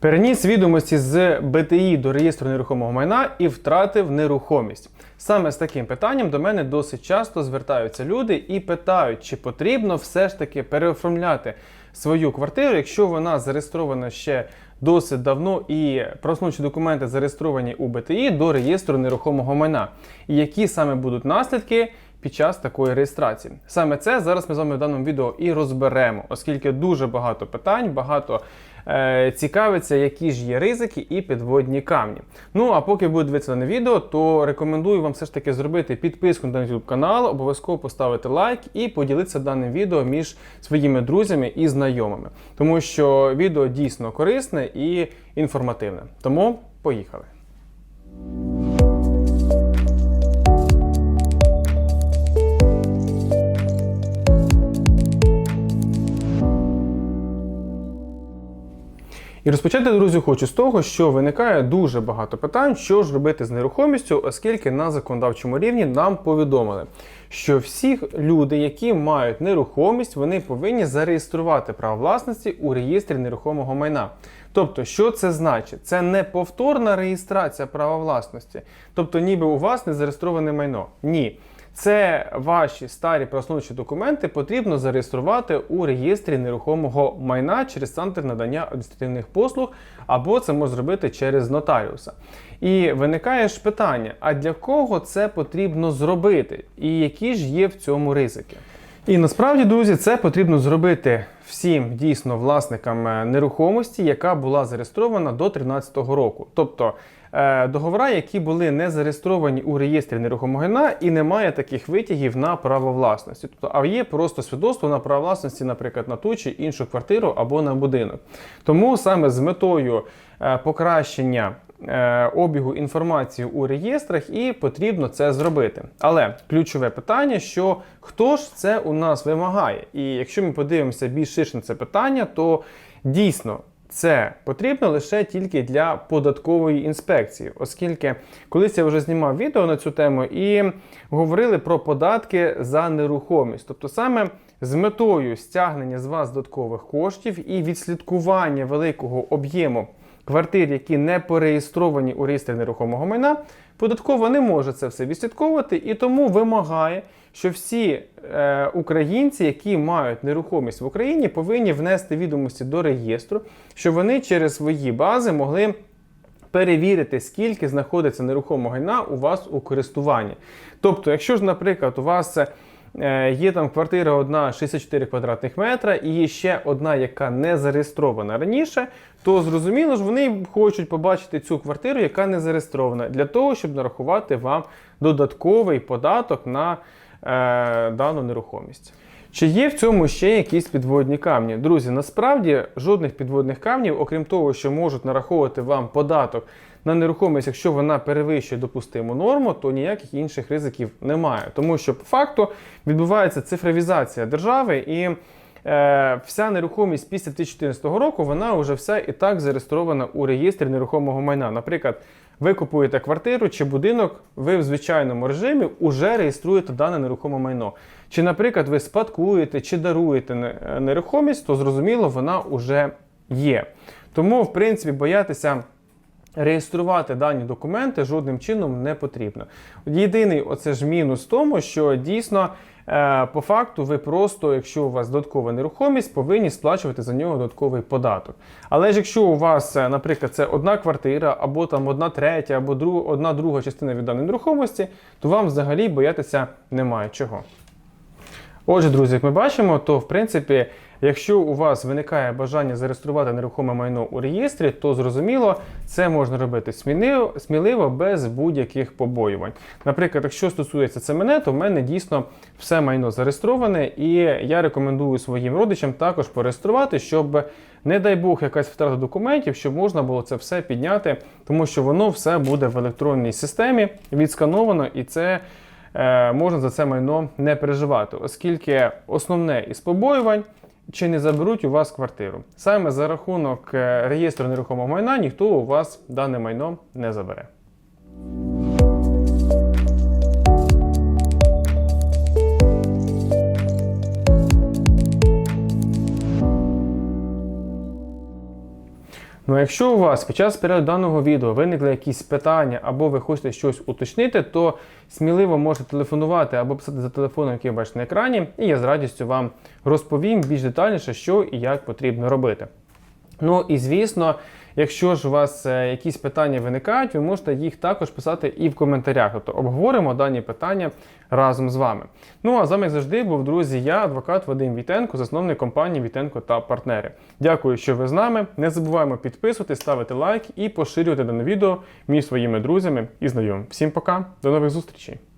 Переніс відомості з БТІ до реєстру нерухомого майна і втратив нерухомість. Саме з таким питанням до мене досить часто звертаються люди і питають, чи потрібно все ж таки переоформляти свою квартиру, якщо вона зареєстрована ще досить давно і проснучі документи зареєстровані у БТІ до реєстру нерухомого майна. І які саме будуть наслідки під час такої реєстрації. Саме це зараз ми з вами в даному відео і розберемо, оскільки дуже багато питань, багато цікавиться, які ж є ризики і підводні камні. Ну а поки буде дивитися на відео, то рекомендую вам все ж таки зробити підписку на YouTube канал, обов'язково поставити лайк і поділитися даним відео між своїми друзями і знайомими, тому що відео дійсно корисне і інформативне. Тому поїхали. Розпочати, друзі, хочу з того, що виникає дуже багато питань, що ж робити з нерухомістю, оскільки на законодавчому рівні нам повідомили, що всі люди, які мають нерухомість, вони повинні зареєструвати право власності у реєстрі нерухомого майна. Тобто, що це значить? Це не повторна реєстрація права власності, тобто, ніби у вас не зареєстроване майно. Ні. Це ваші старі проснувчі документи потрібно зареєструвати у реєстрі нерухомого майна через центр надання адміністративних послуг, або це можна зробити через нотаріуса. І виникає ж питання: а для кого це потрібно зробити? І які ж є в цьому ризики? І насправді, друзі, це потрібно зробити всім дійсно власникам е, нерухомості, яка була зареєстрована до 2013 року. Тобто е, договори, які були не зареєстровані у реєстрі нерухомого майна і немає таких витягів на право власності. Тобто, а є просто свідоцтво на право власності, наприклад, на ту чи іншу квартиру або на будинок. Тому саме з метою е, покращення обігу інформації у реєстрах, і потрібно це зробити. Але ключове питання, що хто ж це у нас вимагає? І якщо ми подивимося більш ширше на це питання, то дійсно. Це потрібно лише тільки для податкової інспекції, оскільки колись я вже знімав відео на цю тему і говорили про податки за нерухомість. Тобто саме з метою стягнення з вас додаткових коштів і відслідкування великого об'єму квартир, які не пореєстровані у реєстрі нерухомого майна, податково не може це все відслідковувати і тому вимагає, що всі е, українці, які мають нерухомість в Україні, повинні внести відомості до реєстру, щоб вони через свої бази могли. Перевірити, скільки знаходиться нерухомого майна у вас у користуванні. Тобто, якщо ж, наприклад, у вас Е, є там квартира одна 64 квадратних метра, і є ще одна, яка не зареєстрована раніше, то зрозуміло ж, вони хочуть побачити цю квартиру, яка не зареєстрована, для того, щоб нарахувати вам додатковий податок на е, дану нерухомість. Чи є в цьому ще якісь підводні камні? Друзі, насправді жодних підводних камнів, окрім того, що можуть нараховувати вам податок на нерухомість, якщо вона перевищує допустиму норму, то ніяких інших ризиків немає. Тому що по факту відбувається цифровізація держави і. Е, вся нерухомість після 2014 року вона вже вся і так зареєстрована у реєстрі нерухомого майна. Наприклад, ви купуєте квартиру чи будинок, ви в звичайному режимі вже реєструєте дане нерухоме майно. Чи, наприклад, ви спадкуєте чи даруєте нерухомість, то зрозуміло, вона вже є. Тому, в принципі, боятися. Реєструвати дані документи жодним чином не потрібно. Єдиний оце ж мінус в тому, що дійсно е, по факту ви просто, якщо у вас додаткова нерухомість, повинні сплачувати за нього додатковий податок. Але ж якщо у вас, е, наприклад, це одна квартира, або там одна третя, або друг, одна друга частина від даної нерухомості, то вам взагалі боятися немає чого. Отже, друзі, як ми бачимо, то в принципі Якщо у вас виникає бажання зареєструвати нерухоме майно у реєстрі, то зрозуміло, це можна робити сміливо, сміливо без будь-яких побоювань. Наприклад, якщо стосується це мене, то в мене дійсно все майно зареєстроване, і я рекомендую своїм родичам також пореєструвати, щоб, не дай Бог, якась втрата документів, щоб можна було це все підняти, тому що воно все буде в електронній системі відскановано і це. Е, можна за це майно не переживати, оскільки основне із побоювань чи не заберуть у вас квартиру. Саме за рахунок е, реєстру нерухомого майна ніхто у вас дане майно не забере. Ну а якщо у вас під час перегляду даного відео виникли якісь питання або ви хочете щось уточнити, то сміливо можете телефонувати або писати за телефоном, який ви бачите на екрані, і я з радістю вам розповім більш детальніше, що і як потрібно робити. Ну і звісно, якщо ж у вас е, якісь питання виникають, ви можете їх також писати і в коментарях. Тобто обговоримо дані питання разом з вами. Ну а з вами як завжди був друзі, я, адвокат Вадим Вітенко, засновник компанії Вітенко та партнери. Дякую, що ви з нами. Не забуваємо підписувати, ставити лайк і поширювати дане відео між своїми друзями і знайомими. Всім пока, до нових зустрічей!